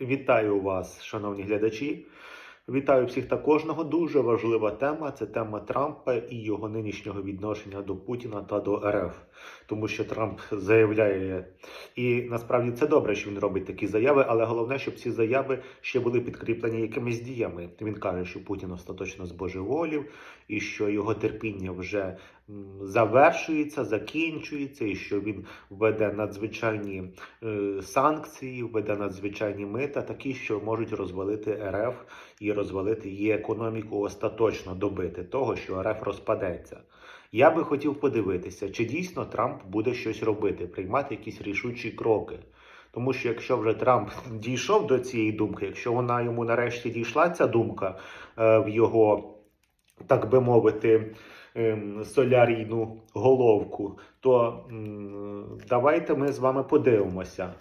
Вітаю вас, шановні глядачі. Вітаю всіх та кожного. Дуже важлива тема це тема Трампа і його нинішнього відношення до Путіна та до РФ. Тому що Трамп заявляє, і насправді це добре, що він робить такі заяви, але головне, щоб ці заяви ще були підкріплені якимись діями. Він каже, що Путін остаточно збожеволів, і що його терпіння вже завершується, закінчується, і що він введе надзвичайні е, санкції, введе надзвичайні мита, такі, що можуть розвалити РФ і розвалити її економіку остаточно добити того, що РФ розпадеться. Я би хотів подивитися, чи дійсно Трамп буде щось робити, приймати якісь рішучі кроки. Тому що якщо вже Трамп дійшов до цієї думки, якщо вона йому нарешті дійшла ця думка е, в його, так би мовити, ем, солярійну головку, то м, давайте ми з вами подивимося.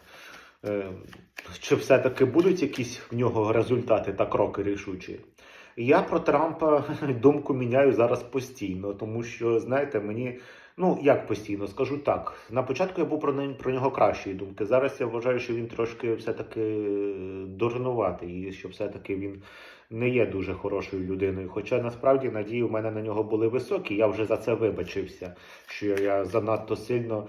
Е, Чи все-таки будуть якісь в нього результати та кроки рішучі? Я про Трампа думку міняю зараз постійно, тому що, знаєте, мені, ну як постійно, скажу так. На початку я був про, про нього кращої думки. Зараз я вважаю, що він трошки все-таки дурнуватий, і що все-таки він не є дуже хорошою людиною. Хоча насправді надії у мене на нього були високі, я вже за це вибачився, що я занадто сильно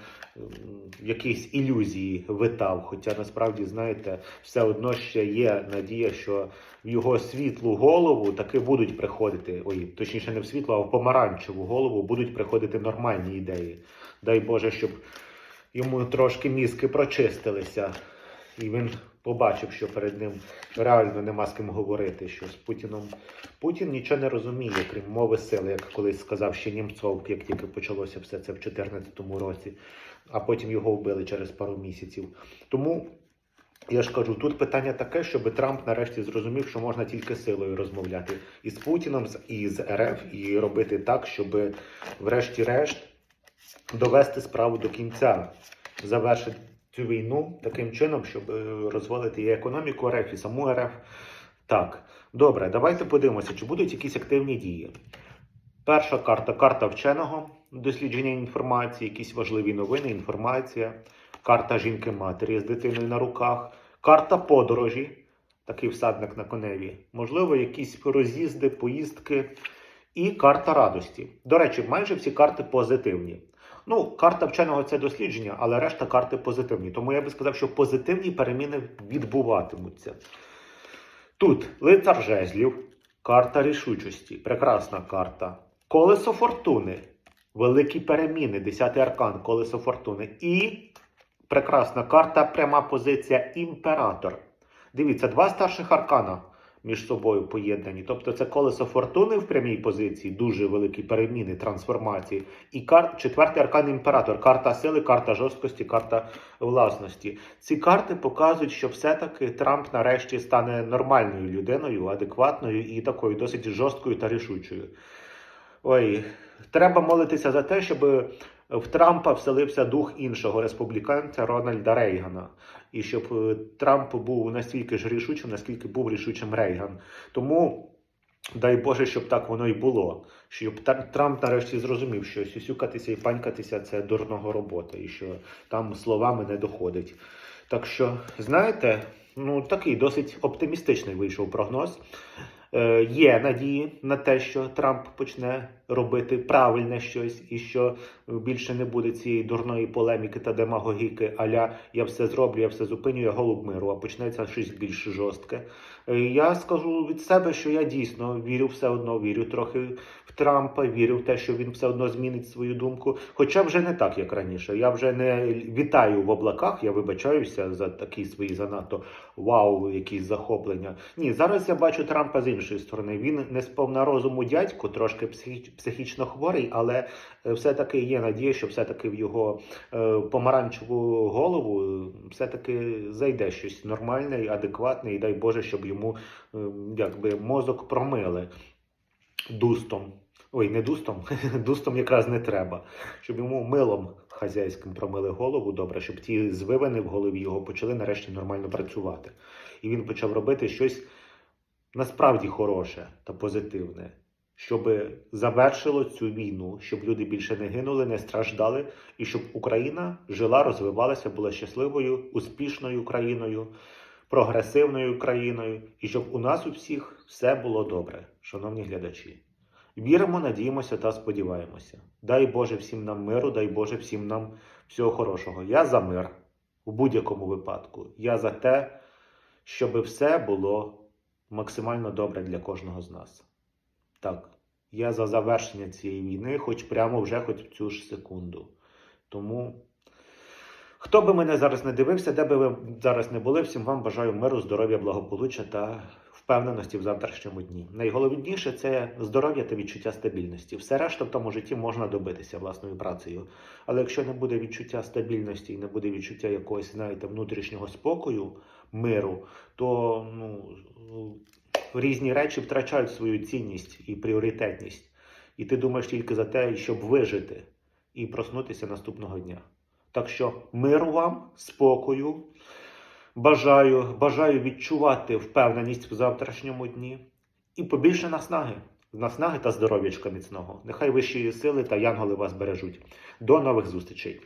якісь ілюзії витав. Хоча насправді, знаєте, все одно ще є надія, що в його світлу голову таки будуть приходити, ой, точніше, не в світлу, а в помаранчеву голову будуть приходити нормальні ідеї. Дай Боже, щоб йому трошки мізки прочистилися, і він побачив, що перед ним реально нема з ким говорити. Що з Путіном Путін нічого не розуміє, крім мови сили, як колись сказав ще Німцов, як тільки почалося все це в 2014 році, а потім його вбили через пару місяців. Тому я ж кажу, тут питання таке, щоб Трамп нарешті зрозумів, що можна тільки силою розмовляти і з Путіном, і з РФ, і робити так, щоб врешті-решт довести справу до кінця, завершити цю війну таким чином, щоб е, розвалити і економіку РФ, і саму РФ. Так, добре, давайте подивимося, чи будуть якісь активні дії. Перша карта карта вченого дослідження інформації, якісь важливі новини, інформація, карта жінки-матері з дитиною на руках, карта подорожі, такий всадник на коневі, можливо, якісь роз'їзди, поїздки, і карта радості. До речі, майже всі карти позитивні. Ну, карта вченого це дослідження, але решта карти позитивні. Тому я би сказав, що позитивні переміни відбуватимуться. Тут лицар жезлів, карта рішучості, прекрасна карта. Колесо фортуни, великі переміни, 10 аркан, колесо фортуни. І прекрасна карта, пряма позиція імператор. Дивіться, два старших аркана між собою поєднані. Тобто це колесо фортуни в прямій позиції, дуже великі переміни, трансформації. І кар... четвертий аркан імператор, карта сили, карта жорсткості, карта власності. Ці карти показують, що все-таки Трамп нарешті стане нормальною людиною, адекватною і такою досить жорсткою та рішучою. Ой, треба молитися за те, щоб в Трампа вселився дух іншого республіканця Рональда Рейгана, і щоб е, Трамп був настільки ж рішучим, наскільки був рішучим Рейган. Тому дай Боже, щоб так воно і було. Щоб Трамп нарешті зрозумів, що сюсюкатися і панькатися це дурного робота, і що там словами не доходить. Так що, знаєте, ну такий досить оптимістичний вийшов прогноз. Е, є надії на те, що Трамп почне робити правильне щось, і що більше не буде цієї дурної полеміки та демагогіки, аля я все зроблю, я все зупиню, я голуб миру, а почнеться щось більш жорстке. Е, Я скажу від себе, що я дійсно вірю все одно, вірю трохи в Трампа, вірю в те, що він все одно змінить свою думку. Хоча вже не так, як раніше. Я вже не вітаю в облаках, я вибачаюся за такі свої занадто вау, якісь захоплення. Ні, зараз я бачу Трампа з іншої сторони. Він не сповна розуму дядько, трошки психічно хворий, але е, все-таки є надія, що все-таки в його е, помаранчеву голову е, все-таки зайде щось нормальне і адекватне, і дай Боже, щоб йому якби мозок промили дустом. Ой, не дустом, дустом якраз не треба. Щоб йому милом хазяйським промили голову добре, щоб ті звивини в голові його почали нарешті нормально працювати. І він почав робити щось насправді хороше та позитивне, щоб завершило цю війну, щоб люди більше не гинули, не страждали, і щоб Україна жила, розвивалася, була щасливою, успішною країною, прогресивною країною і щоб у нас у всіх все було добре, шановні глядачі. Віримо, надіємося та сподіваємося. Дай Боже всім нам миру, дай Боже всім нам всього хорошого. Я за мир у будь-якому випадку. Я за те, щоб все було максимально добре для кожного з нас. Так, я за завершення цієї війни, хоч прямо вже хоч в цю ж секунду. Тому, хто би мене зараз не дивився, де би ви зараз не були, всім вам бажаю миру, здоров'я, благополуччя та впевненості в завтрашньому дні. Найголовніше це здоров'я та відчуття стабільності. Все решта в тому житті можна добитися власною працею. Але якщо не буде відчуття стабільності і не буде відчуття якогось, знаєте, внутрішнього спокою, миру, то ну, різні речі втрачають свою цінність і пріоритетність. І ти думаєш тільки за те, щоб вижити і проснутися наступного дня. Так що миру вам, спокою. Бажаю, бажаю відчувати впевненість в завтрашньому дні і побільше наснаги, наснаги та здоров'ячка міцного. Нехай вищі сили та янголи вас бережуть. До нових зустрічей!